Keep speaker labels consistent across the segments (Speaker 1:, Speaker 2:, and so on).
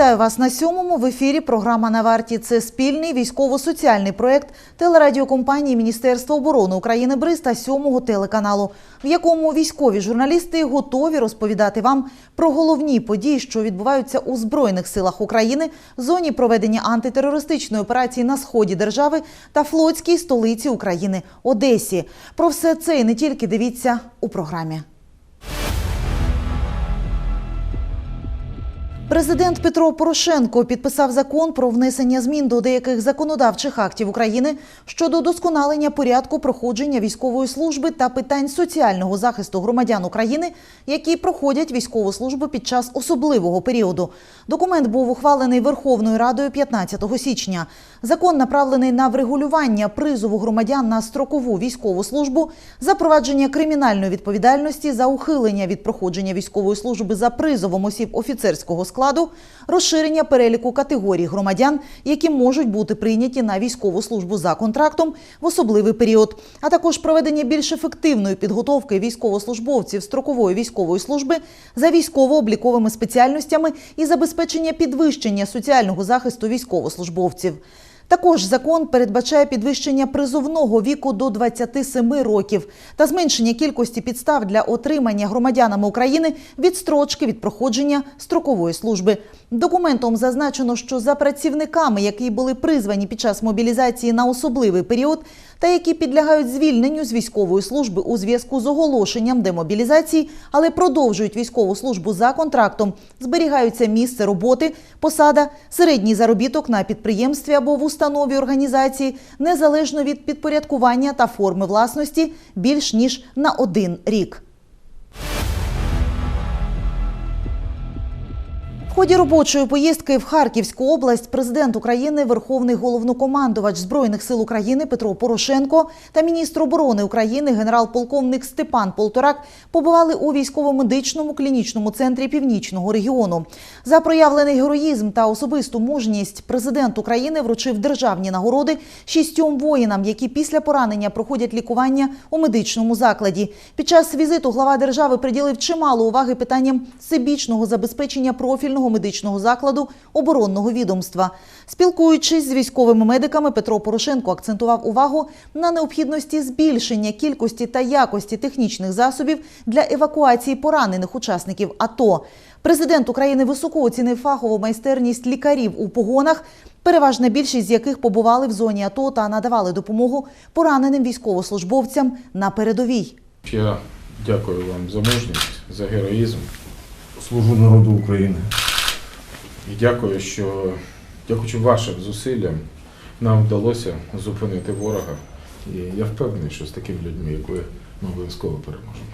Speaker 1: Вітаю вас на сьомому в ефірі. Програма на варті. Це спільний військово-соціальний проект телерадіокомпанії Міністерства оборони України БРИЗ та сьомого телеканалу, в якому військові журналісти готові розповідати вам про головні події, що відбуваються у збройних силах України, зоні проведення антитерористичної операції на сході держави та флотській столиці України Одесі. Про все це і не тільки дивіться у програмі. Президент Петро Порошенко підписав закон про внесення змін до деяких законодавчих актів України щодо удосконалення порядку проходження військової служби та питань соціального захисту громадян України, які проходять військову службу під час особливого періоду. Документ був ухвалений Верховною Радою 15 січня. Закон направлений на врегулювання призову громадян на строкову військову службу, запровадження кримінальної відповідальності за ухилення від проходження військової служби за призовом осіб офіцерського складу, розширення переліку категорій громадян, які можуть бути прийняті на військову службу за контрактом в особливий період, а також проведення більш ефективної підготовки військовослужбовців строкової військової служби за військово-обліковими спеціальностями і забезпечення підвищення соціального захисту військовослужбовців. Також закон передбачає підвищення призовного віку до 27 років та зменшення кількості підстав для отримання громадянами України відстрочки від проходження строкової служби. Документом зазначено, що за працівниками, які були призвані під час мобілізації на особливий період, та які підлягають звільненню з військової служби у зв'язку з оголошенням демобілізації, але продовжують військову службу за контрактом, зберігаються місце роботи, посада, середній заробіток на підприємстві або в установі організації, незалежно від підпорядкування та форми власності, більш ніж на один рік. Ході робочої поїздки в Харківську область президент України, Верховний головнокомандувач Збройних сил України Петро Порошенко та міністр оборони України генерал-полковник Степан Полторак побували у військово-медичному клінічному центрі північного регіону. За проявлений героїзм та особисту мужність президент України вручив державні нагороди шістьом воїнам, які після поранення проходять лікування у медичному закладі. Під час візиту глава держави приділив чимало уваги питанням всебічного забезпечення профільного медичного закладу оборонного відомства. Спілкуючись з військовими медиками, Петро Порошенко акцентував увагу на необхідності збільшення кількості та якості технічних засобів для евакуації поранених учасників АТО. Президент України високо оцінив фахову майстерність лікарів у погонах, переважна більшість з яких побували в зоні АТО та надавали допомогу пораненим військовослужбовцям на передовій.
Speaker 2: Я дякую вам за мужність, за героїзм
Speaker 3: Служу народу України.
Speaker 2: І дякую, що дякуючи вашим зусиллям нам вдалося зупинити ворога. І я впевнений, що з такими людьми, як ви, ми обов'язково переможемо.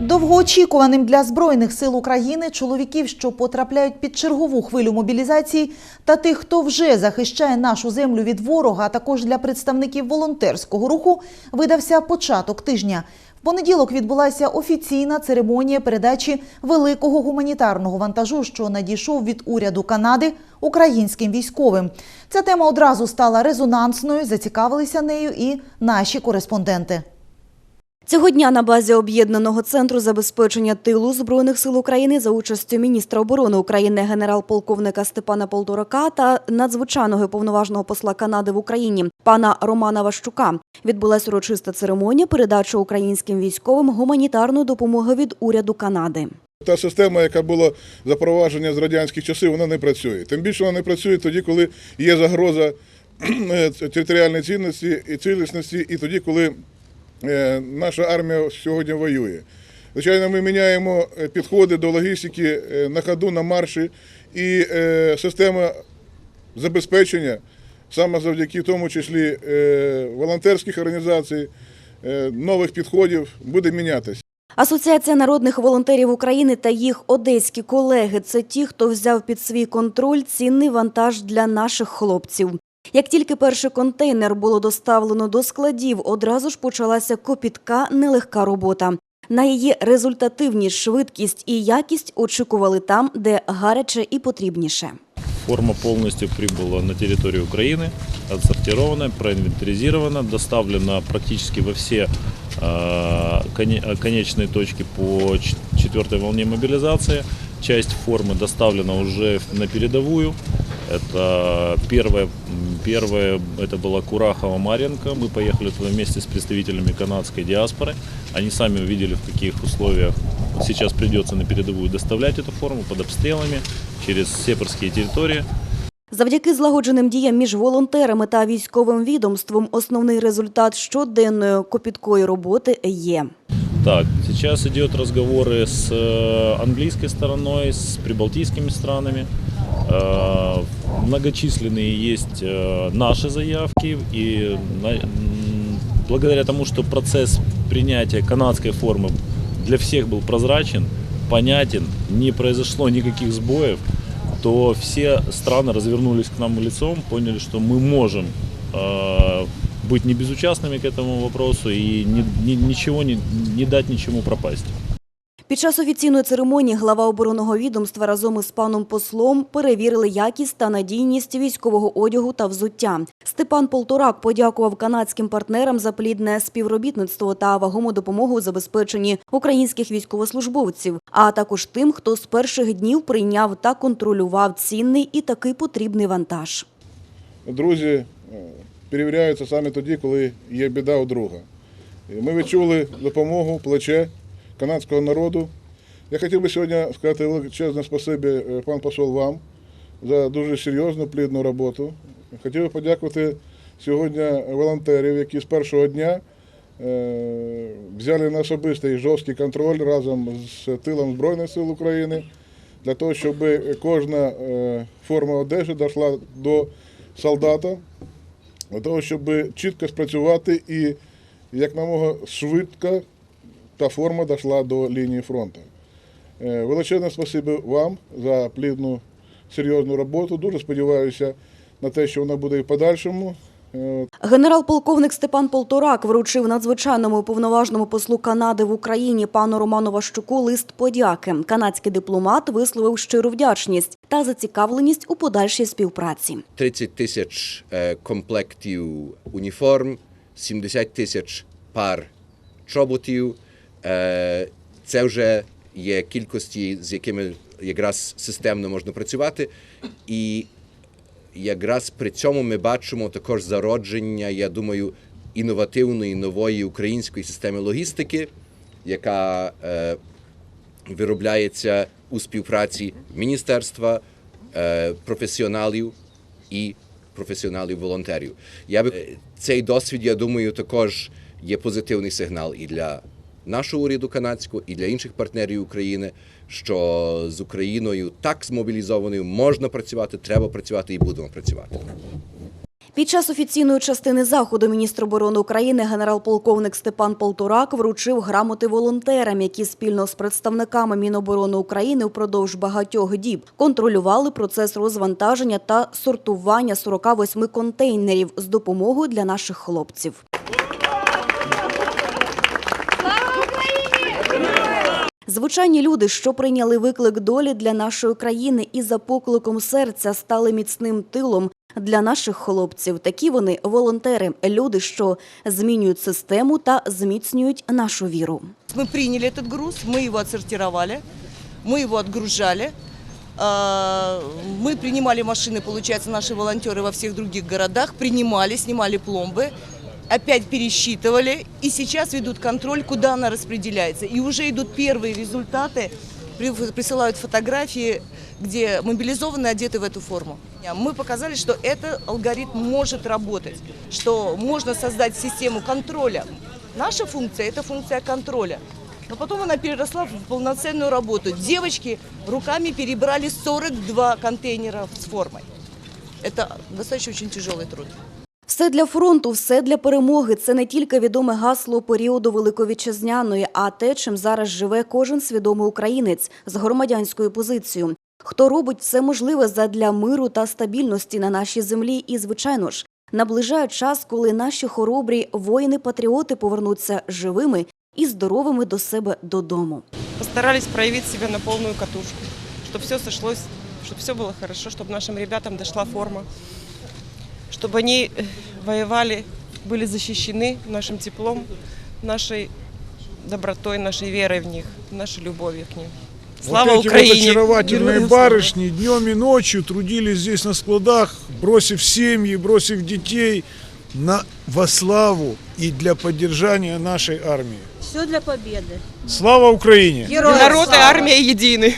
Speaker 1: Довгоочікуваним для збройних сил України чоловіків, що потрапляють під чергову хвилю мобілізації, та тих, хто вже захищає нашу землю від ворога, а також для представників волонтерського руху, видався початок тижня. Понеділок відбулася офіційна церемонія передачі великого гуманітарного вантажу, що надійшов від уряду Канади українським військовим. Ця тема одразу стала резонансною. Зацікавилися нею і наші кореспонденти.
Speaker 4: Цього дня на базі об'єднаного центру забезпечення тилу збройних сил України за участю міністра оборони України генерал-полковника Степана Полторака та надзвичайного і повноважного посла Канади в Україні пана Романа Ващука відбулася урочиста церемонія передачі українським військовим гуманітарної допомоги від уряду Канади.
Speaker 5: Та система, яка була запроваджена з радянських часів, вона не працює. Тим більше вона не працює тоді, коли є загроза е, територіальної цінності і цілісності, і тоді, коли наша армія сьогодні воює. Звичайно, ми міняємо е, підходи до логістики е, на ходу, на марші, і е, система забезпечення, саме завдяки тому числі е, волонтерських організацій, е, нових підходів, буде мінятися.
Speaker 4: Асоціація народних волонтерів України та їх одеські колеги це ті, хто взяв під свій контроль цінний вантаж для наших хлопців. Як тільки перший контейнер було доставлено до складів, одразу ж почалася копітка нелегка робота. На її результативність, швидкість і якість очікували там, де гаряче і потрібніше.
Speaker 6: Форма полностью прибыла на территорию Украины, отсортирована, проинвентаризирована, доставлена практически во все э, коне- э, конечные точки по ч-
Speaker 7: четвертой волне мобилизации. Часть формы доставлена уже на передовую. Это первое, м, первое это была Курахова Маренко. Мы поехали туда вместе с представителями канадской диаспоры. Они сами увидели, в каких условиях сейчас придется на передовую доставлять эту форму под обстрелами через сепарские территории.
Speaker 4: Завдяки злагодженим діям між волонтерами та військовим відомством основний результат щоденної копіткої роботи є.
Speaker 7: Так, сейчас идет разговоры с э, английской стороной, с прибалтийскими странами. Э, Многочисленные есть э, наши заявки, и благодаря тому, что процесс принятия канадской формы для всех был прозрачен, понятен, не произошло никаких сбоев, то все страны развернулись к нам лицом, поняли, что мы можем быть не безучастными к этому вопросу и ни- ни- ничего не, не дать ничему пропасть.
Speaker 4: Під час офіційної церемонії глава оборонного відомства разом із паном послом перевірили якість та надійність військового одягу та взуття. Степан Полторак подякував канадським партнерам за плідне співробітництво та вагому допомогу у забезпеченні українських військовослужбовців, а також тим, хто з перших днів прийняв та контролював цінний і такий потрібний вантаж.
Speaker 5: Друзі е, перевіряються саме тоді, коли є біда у друга. Ми відчули допомогу, плече канадського народу. Я хотів би сьогодні сказати величезне спасибі, е, пан посол, вам за дуже серйозну плідну роботу. Хотів би подякувати сьогодні волонтерів, які з першого дня е, взяли на особистий жорсткий контроль разом з тилом Збройних сил України для того, щоб кожна е, форма одежі дійшла до солдата, для того, щоб чітко спрацювати і якомога швидко та форма дійшла до лінії фронту. Е, Величезне спасибі вам за плідну, серйозну роботу. Дуже сподіваюся на те, що вона буде і в подальшому. Е,
Speaker 4: Генерал-полковник Степан Полторак вручив надзвичайному уповноваженому послу Канади в Україні пану Роману Ващуку лист подяки. Канадський дипломат висловив щиру вдячність та зацікавленість у подальшій співпраці.
Speaker 8: 30 тисяч е, комплектів уніформ, 70 тисяч пар чоботів. Е, Це вже є кількості, з якими якраз системно можна працювати. І якраз при цьому ми бачимо також зародження, я думаю, інновативної нової української системи логістики, яка е, виробляється у співпраці міністерства, е, професіоналів і професіоналів-волонтерів. Я би е, цей досвід, я думаю, також є позитивний сигнал і для нашого уряду канадського, і для інших партнерів України, що з Україною так змобілізованою можна працювати, треба працювати і будемо працювати.
Speaker 4: Під час офіційної частини заходу міністр оборони України генерал-полковник Степан Полторак вручив грамоти волонтерам, які спільно з представниками Міноборони України впродовж багатьох діб контролювали процес розвантаження та сортування 48 контейнерів з допомогою для наших хлопців. Звичайні люди, що прийняли виклик долі для нашої країни і за покликом серця стали міцним тилом для наших хлопців. Такі вони волонтери, люди, що змінюють систему та зміцнюють нашу віру.
Speaker 9: Мы приняли этот груз, мы его отсортировали, мы его отгружали. А, Мы принимали машины, получается, наши волонтеры во всех других городах, принимали, снимали пломбы, опять пересчитывали и сейчас ведут контроль, куда она распределяется. И уже идут первые результаты, при- присылают фотографии, где мобилизованные одеты в эту форму. Мы показали, что этот алгоритм может работать, что можно создать систему контроля. Наша функция – это функция контроля. Но потом она переросла в полноценную работу. Девочки руками перебрали 42 контейнера с формой. Это достаточно очень тяжелый труд.
Speaker 4: Все для фронту, все для перемоги. Це не тільки відоме гасло періоду Великовітчизняної, а те, чим зараз живе кожен свідомий українець з громадянською позицією. Хто робить все можливе задля миру та стабільності на нашій землі, і звичайно ж наближає час, коли наші хоробрі воїни-патріоти повернуться живими і здоровими до себе додому.
Speaker 10: постарались проявить себя на полную катушку, чтобы все сошлось, чтобы все было хорошо, чтобы нашим ребятам дошла форма, чтобы они э, воевали, были защищены нашим теплом, нашей добротой, нашей верой в них, нашей любовью к ним. Слава
Speaker 11: вот эти
Speaker 10: Украине!
Speaker 11: вот очаровательные
Speaker 10: Героям слава!
Speaker 11: барышни днем и ночью трудились здесь на складах, бросив семьи, бросив детей на, во славу и для поддержания нашей армии.
Speaker 12: Все для победы.
Speaker 11: Слава Украине!
Speaker 10: Народ и армия едины.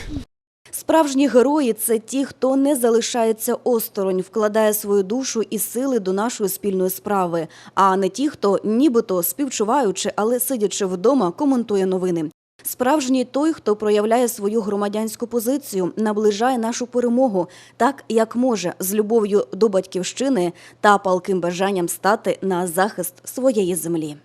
Speaker 4: Справжні герої це ті, хто не залишається осторонь, вкладає свою душу і сили до нашої спільної справи, а не ті, хто нібито співчуваючи, але сидячи вдома, коментує новини. Справжній той, хто проявляє свою громадянську позицію, наближає нашу перемогу так, як може, з любов'ю до батьківщини та палким бажанням стати на захист своєї землі.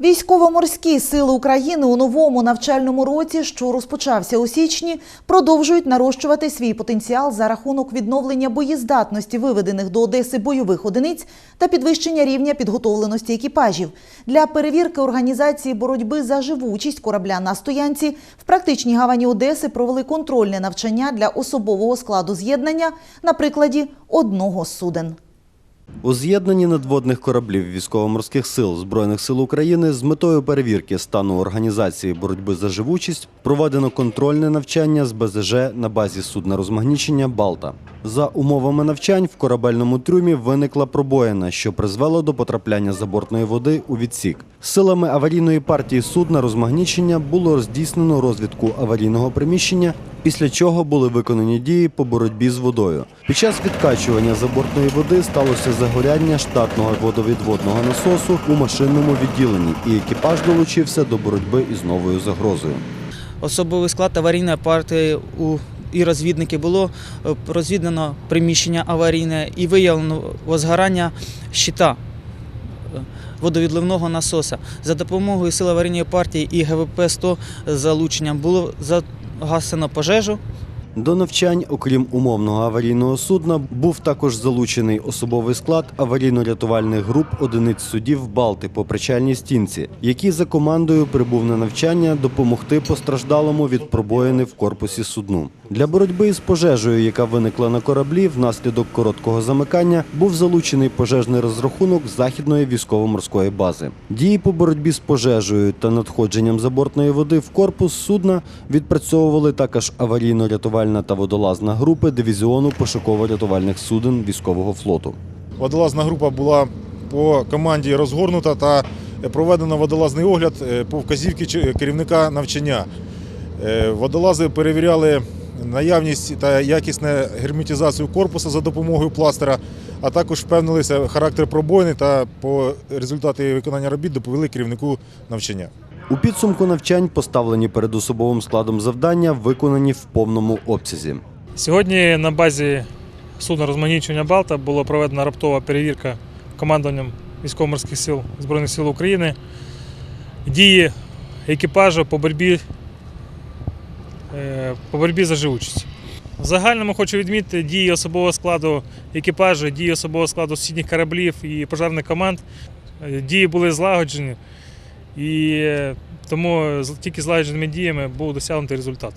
Speaker 1: Військово-морські сили України у новому навчальному році, що розпочався у січні, продовжують нарощувати свій потенціал за рахунок відновлення боєздатності виведених до Одеси бойових одиниць та підвищення рівня підготовленості екіпажів. Для перевірки організації боротьби за живучість корабля на стоянці в практичній гавані Одеси провели контрольне навчання для особового складу з'єднання на прикладі одного з суден.
Speaker 13: У з'єднанні надводних кораблів військово-морських сил Збройних сил України з метою перевірки стану організації боротьби за живучість проведено контрольне навчання з БЗЖ на базі судна розмагнічення Балта. За умовами навчань в корабельному трюмі виникла пробоїна, що призвело до потрапляння забортної води у відсік. Силами аварійної партії судна розмагнічення було здійснено розвідку аварійного приміщення, після чого були виконані дії по боротьбі з водою. Під час відкачування забортної води сталося загоряння штатного водовідводного насосу у машинному відділенні, і екіпаж долучився до боротьби із новою загрозою.
Speaker 14: особовий склад аварійної партії у і розвідники було е, розвідано приміщення аварійне і виявлено возгорання щита е, водовідливного насоса. За допомогою сил аварійної партії і ГВП-100 залученням було загасено пожежу.
Speaker 13: До навчань, окрім умовного аварійного судна, був також залучений особовий склад аварійно-рятувальних груп одиниць судів Балти по причальній стінці, який за командою прибув на навчання допомогти постраждалому від пробоїни в корпусі судну. Для боротьби із пожежею, яка виникла на кораблі, внаслідок короткого замикання був залучений пожежний розрахунок західної військово-морської бази. Дії по боротьбі з пожежею та надходженням забортної води в корпус судна відпрацьовували також аварійно-рятувальна та водолазна групи дивізіону пошуково-рятувальних суден військового флоту.
Speaker 11: Водолазна група була по команді розгорнута та проведено водолазний огляд е, по вказівці керівника навчання. Е, Водолази перевіряли наявність та якісну герметизацію корпусу за допомогою пластира, а також впевнилися характер пробоїни та по результаті виконання робіт доповіли керівнику навчання.
Speaker 13: У підсумку навчань поставлені перед особовим складом завдання виконані в повному обсязі.
Speaker 15: Сьогодні на базі судна розманічення Балта була проведена раптова перевірка командуванням військово-морських сил Збройних сил України. Дії екіпажу по боротьбі, е, по боротьбі за живучість. В загальному хочу відмітити дії особового складу екіпажу, дії особового складу сусідніх кораблів і пожежних команд. Е, Дії були злагоджені, і е, тому тільки злагодженими діями був досягнутий результат.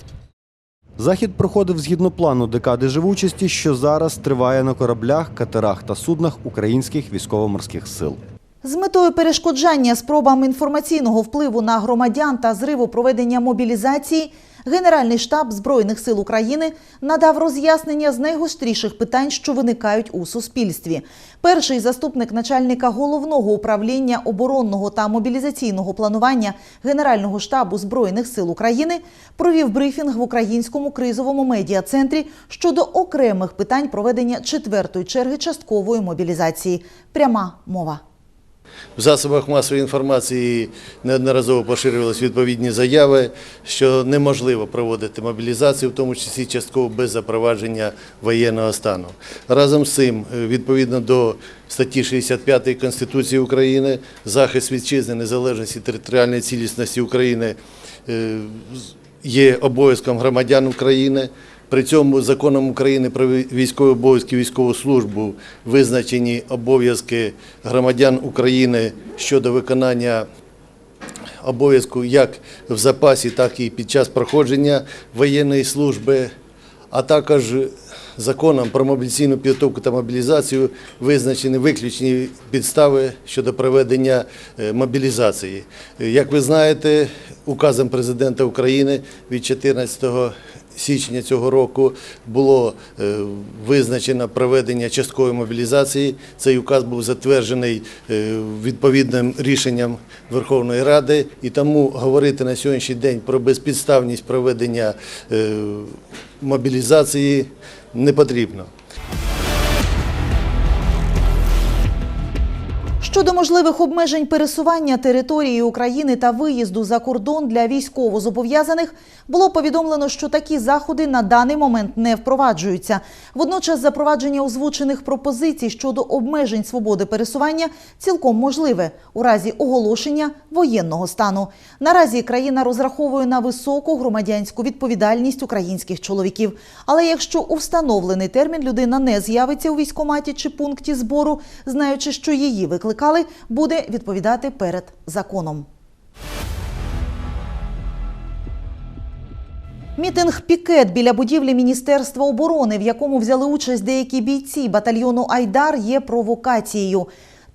Speaker 13: Захід проходив згідно плану декади живучості, що зараз триває на кораблях, катерах та суднах українських військово-морських сил.
Speaker 1: З метою перешкоджання спробам інформаційного впливу на громадян та зриву проведення мобілізації Генеральний штаб Збройних сил України надав роз'яснення з найгостріших питань, що виникають у суспільстві. Перший заступник начальника головного управління оборонного та мобілізаційного планування Генерального штабу Збройних сил України провів брифінг в українському кризовому медіа-центрі щодо окремих питань проведення четвертої черги часткової мобілізації. Пряма мова.
Speaker 16: В засобах масової інформації неодноразово поширювалися відповідні заяви, що неможливо проводити мобілізацію, в тому числі частково без запровадження воєнного стану. Разом з цим, е, відповідно до статті 65 Конституції України, захист вітчизни, незалежності територіальної цілісності України е, є обов'язком громадян України. При цьому законом України про військові обов'язки і військову службу визначені обов'язки громадян України щодо виконання обов'язку як в запасі, так і під час проходження воєнної служби. а також законом про мобілізаційну підготовку та мобілізацію визначені виключні підстави щодо проведення е, мобілізації. Е, Як ви знаєте, указом президента України від 14 січня цього року було е, визначено проведення часткової мобілізації. Цей указ був затверджений е, відповідним рішенням Верховної Ради, і тому говорити на сьогоднішній день про безпідставність проведення е, мобілізації не потрібно.
Speaker 1: Щодо можливих обмежень пересування території України та виїзду за кордон для військовозобов'язаних, було повідомлено, що такі заходи на даний момент не впроваджуються. Водночас запровадження озвучених пропозицій щодо обмежень свободи пересування цілком можливе у разі оголошення воєнного стану. Наразі країна розраховує на високу громадянську відповідальність українських чоловіків. Але якщо у встановлений термін людина не з'явиться у військкоматі чи пункті збору, знаючи, що її викликали, буде відповідати перед законом. Мітинг пікет біля будівлі Міністерства оборони, в якому взяли участь деякі бійці батальйону Айдар, є провокацією.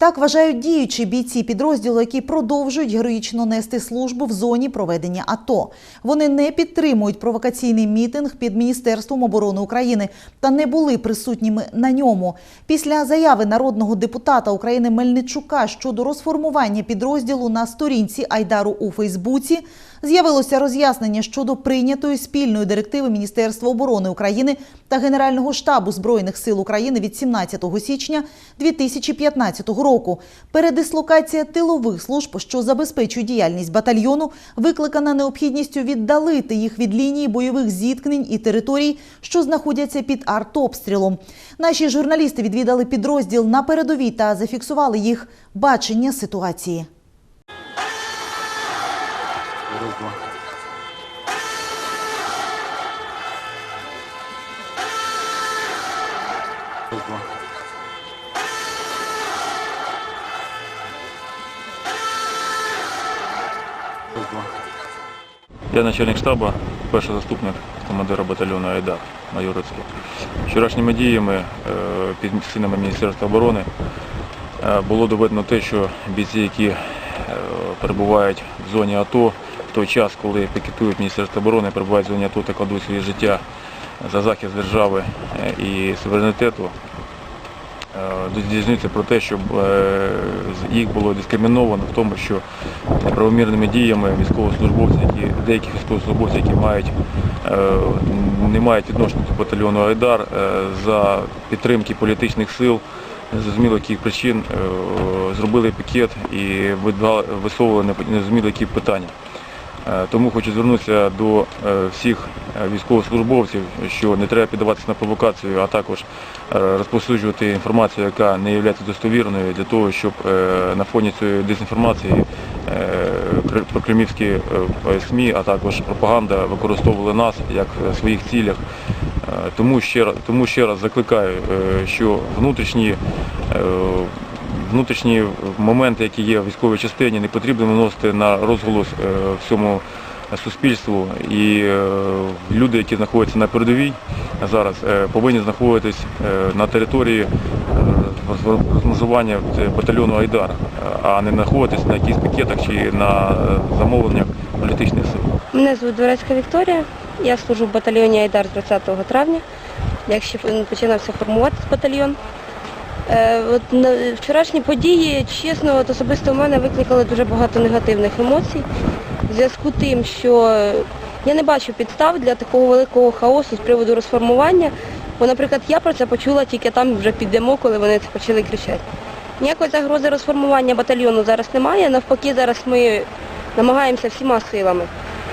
Speaker 1: Так вважають діючі бійці підрозділу, які продовжують героїчно нести службу в зоні проведення АТО. Вони не підтримують провокаційний мітинг під Міністерством оборони України та не були присутніми на ньому. Після заяви народного депутата України Мельничука щодо розформування підрозділу на сторінці Айдару у Фейсбуці з'явилося роз'яснення щодо прийнятої спільної директиви Міністерства оборони України та Генерального штабу Збройних сил України від 17 січня 2015 року. Передислокація тилових служб, що забезпечують діяльність батальйону, викликана необхідністю віддалити їх від лінії бойових зіткнень і територій, що знаходяться під артобстрілом. Наші журналісти відвідали підрозділ на передовій та зафіксували їх бачення ситуації.
Speaker 6: Я начальник штабу, перший заступник командира батальйону Айдар, Рицький. Вчорашніми діями е, під стінами Міністерства оборони е, було доведено те, що бійці, які е, перебувають в зоні АТО, в той час, коли пікетують Міністерство оборони, перебувають в зоні АТО та кладуть своє життя за захист держави і суверенітету, е, про те, щоб е, їх було дискриміновано в тому, що неправомірними діями військовослужбовців, які деяких військовослужбовців, які мають е, не мають відношення до батальйону Айдар за підтримки політичних сил, зрозуміло яких причин зробили пікет і висовували незрозуміло які питання. Е, Тому хочу звернутися до е, всіх е, військовослужбовців, що не треба піддаватися на провокацію, а також розповсюджувати інформацію, яка не є достовірною, для того, щоб на фоні цієї дезінформації кр- е, СМІ, а також пропаганда використовували нас як в своїх цілях. Тому ще тому ще раз закликаю, що внутрішні внутрішні моменти, які є в військовій частині, не потрібно виносити на розголос е, всьому суспільству. І е, люди, які знаходяться на передовій зараз, е, повинні знаходитись на території розмежування батальйону Айдар, а не знаходитись на якихось пікетах чи на замовленнях політичних сил.
Speaker 12: Мене звуть Дворецька Вікторія. Я служу в батальйоні Айдар з 20 травня, як ще починався формуватися батальйон. Е, От вчорашні події, чесно, от особисто в мене викликали дуже багато негативних емоцій. В зв'язку з тим, що я не бачу підстав для такого великого хаосу з приводу розформування. Бо, наприклад, я про це почула тільки там вже підемо, коли вони це почали кричати. Ніякої загрози розформування батальйону зараз немає. Навпаки, зараз ми намагаємося всіма силами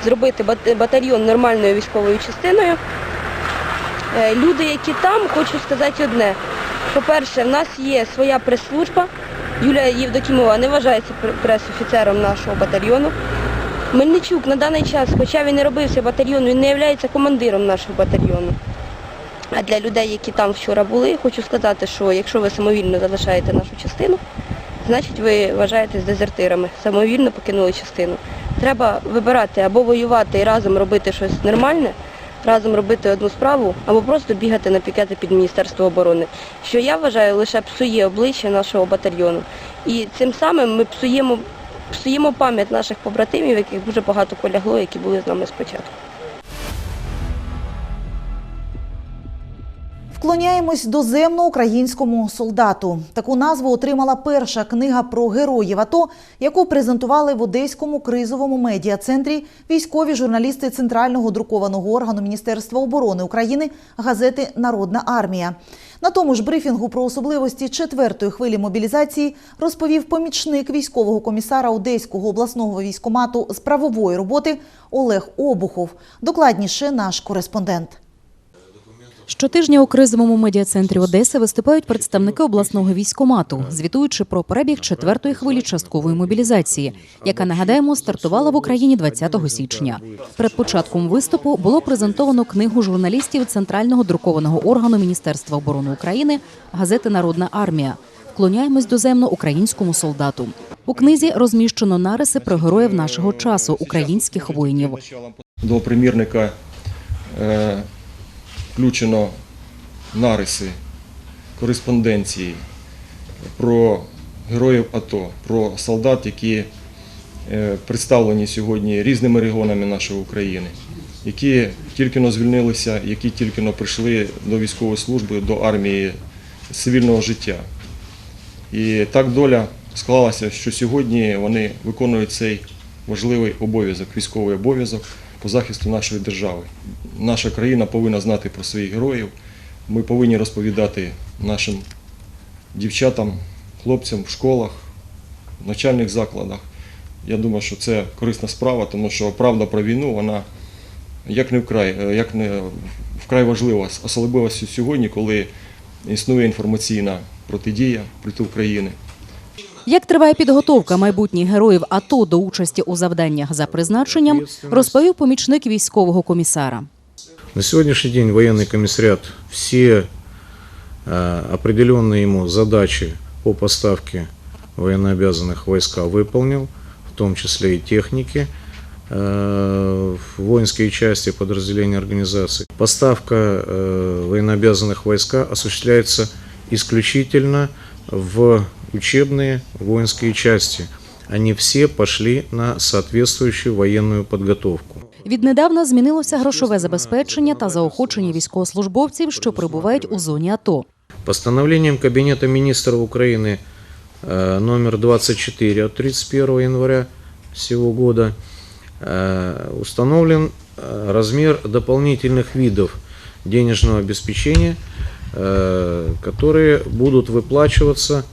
Speaker 12: зробити батальйон нормальною військовою частиною. Е, Люди, які там, хочу сказати одне. По-перше, в нас є своя прес-служба. Юлія Євдокімова не вважається пр- прес-офіцером нашого батальйону. Мельничук на даний час, хоча він не робився батальйону, він не є командиром нашого батальйону. А для людей, які там вчора були, хочу сказати, що якщо ви самовільно залишаєте нашу частину, значить ви вважаєтесь дезертирами, самовільно покинули частину. Треба вибирати або воювати і разом робити щось нормальне, разом робити одну справу або просто бігати на пікети під Міністерство оборони, що я вважаю лише псує обличчя нашого батальйону. І цим самим ми псуємо, псуємо пам'ять наших побратимів, яких дуже багато полягло, які були з нами спочатку.
Speaker 1: Вклоняємось доземно українському солдату. Таку назву отримала перша книга про героїв АТО, яку презентували в Одеському кризовому медіа-центрі військові журналісти центрального друкованого органу Міністерства оборони України газети Народна армія. На тому ж брифінгу про особливості четвертої хвилі мобілізації розповів помічник військового комісара Одеського обласного військомату з правової роботи Олег Обухов. Докладніше наш кореспондент.
Speaker 17: Щотижня у кризовому медіа-центрі Одеси виступають представники обласного військомату, звітуючи про перебіг четвертої хвилі часткової мобілізації, яка нагадаємо стартувала в Україні 20 січня. Перед початком виступу було презентовано книгу журналістів центрального друкованого органу Міністерства оборони України газети Народна армія. Вклоняємось доземно українському солдату. У книзі розміщено нариси про героїв нашого часу, українських воїнів.
Speaker 3: До примірника е, включено нариси кореспонденції про героїв АТО, про солдат, які е, представлені сьогодні різними регіонами нашої України, які тільки но звільнилися, які тільки но прийшли до військової служби, до армії цивільного життя. І так доля склалася, що сьогодні вони виконують цей важливий обов'язок, військовий обов'язок по захисту нашої держави. Наша країна повинна знати про своїх героїв. Ми повинні розповідати нашим дівчатам, хлопцям в школах, в навчальних закладах. Я думаю, що це корисна справа, тому що правда про війну, вона як не вкрай, е, як не вкрай важлива, особливо сьогодні, коли існує інформаційна протидія проти України.
Speaker 17: Як триває підготовка майбутніх героїв АТО до участі у завданнях за призначенням, розповів помічник військового комісара.
Speaker 18: На сегодняшний день военный комиссариат все э, определенные ему задачи по поставке военнообязанных войска выполнил, в том числе и техники, э, воинские части подразделения организации. Поставка э, военнообязанных войска осуществляется исключительно в учебные воинские части. Они все пошли на соответствующую военную подготовку.
Speaker 17: Віднедавна змінилося грошове забезпечення та заохочення військовослужбовців, що перебувають у зоні АТО.
Speaker 18: Постановлением Кабинета министров Украины э, номер 24 от 31 января сего года э, установлен э, размер дополнительных видов денежного обеспечения, э, которые будут выплачиваться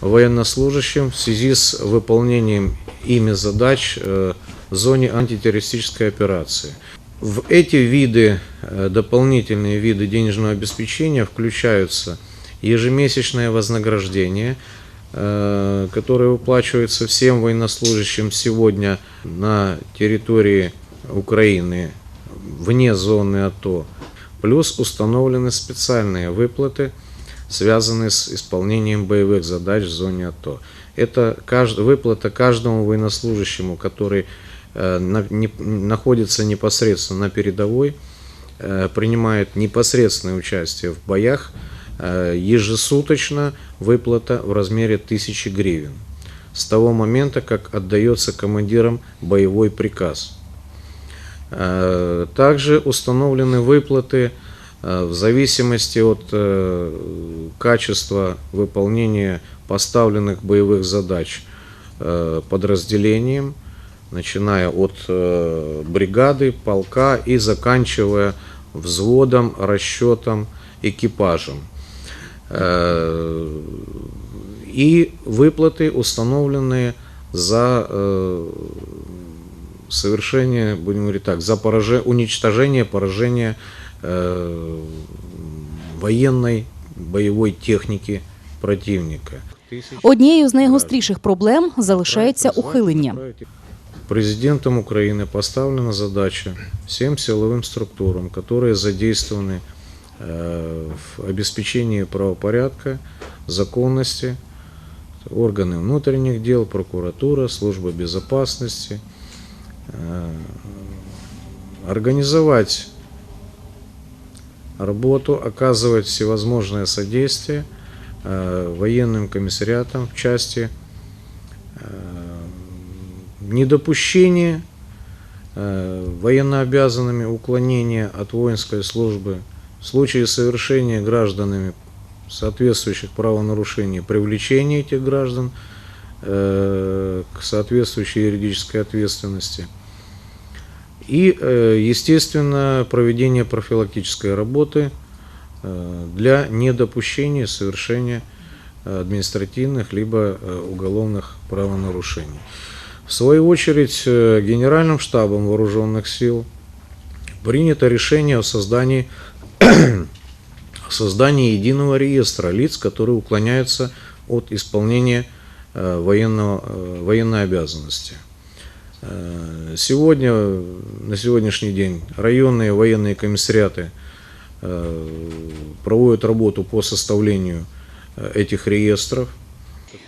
Speaker 18: военнослужащим в связи с выполнением ими задач э, в зоне антитеррористической операции. В эти виды, э, дополнительные виды денежного обеспечения включаются ежемесячное вознаграждение, э, которое выплачивается всем военнослужащим сегодня на территории Украины, вне зоны АТО, плюс установлены специальные выплаты, связанные с исполнением боевых задач в зоне АТО. Это выплата каждому военнослужащему, который находится непосредственно на передовой, э, принимает непосредственное участие в боях, э, ежесуточно выплата в размере 1000 гривен с того момента, как отдается командирам боевой приказ. Э, Также установлены выплаты э, в зависимости от э, качества выполнения поставленных боевых задач э, подразделением, начиная от э, бригады, полка и заканчивая взводом, расчетом, экипажем. Э, И выплаты, установленные за э, совершение, будем говорить так, за пораже- уничтожение, поражение э, военной боевой техники противника.
Speaker 17: Однією з найгостріших проблем залишається ухилення.
Speaker 18: Президентом Украины поставлена задача всем силовым структурам, которые задействованы э, в обеспечении правопорядка, законности, органы внутренних дел, прокуратура, служба безопасности, э, организовать работу, оказывать всевозможное содействие э, военным комиссариатам в части недопущения э, военнообязанными уклонения от воинской службы в случае совершения гражданами соответствующих правонарушений, привлечения этих граждан э, к соответствующей юридической ответственности. И, э, естественно, проведение профилактической работы для недопущения совершения административных либо уголовных правонарушений. В свою очередь, э, Генеральным штабом вооруженных сил принято решение о создании, о создании единого реестра лиц, которые уклоняются от исполнения э, военного, э, военной обязанности. Сегодня, на сегодняшний день, районные военные комиссариаты проводят работу по составлению этих реєстрів.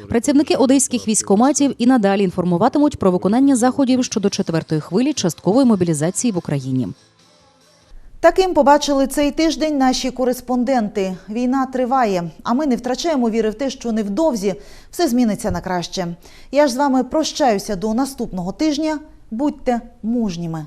Speaker 17: Працівники одеських військоматів і надалі інформуватимуть про виконання заходів щодо четвертої хвилі часткової мобілізації в Україні.
Speaker 1: Таким побачили цей тиждень наші кореспонденти. Війна триває, а ми не втрачаємо віри в те, що невдовзі все зміниться на краще. Я ж з вами прощаюся до наступного тижня. Будьте мужніми.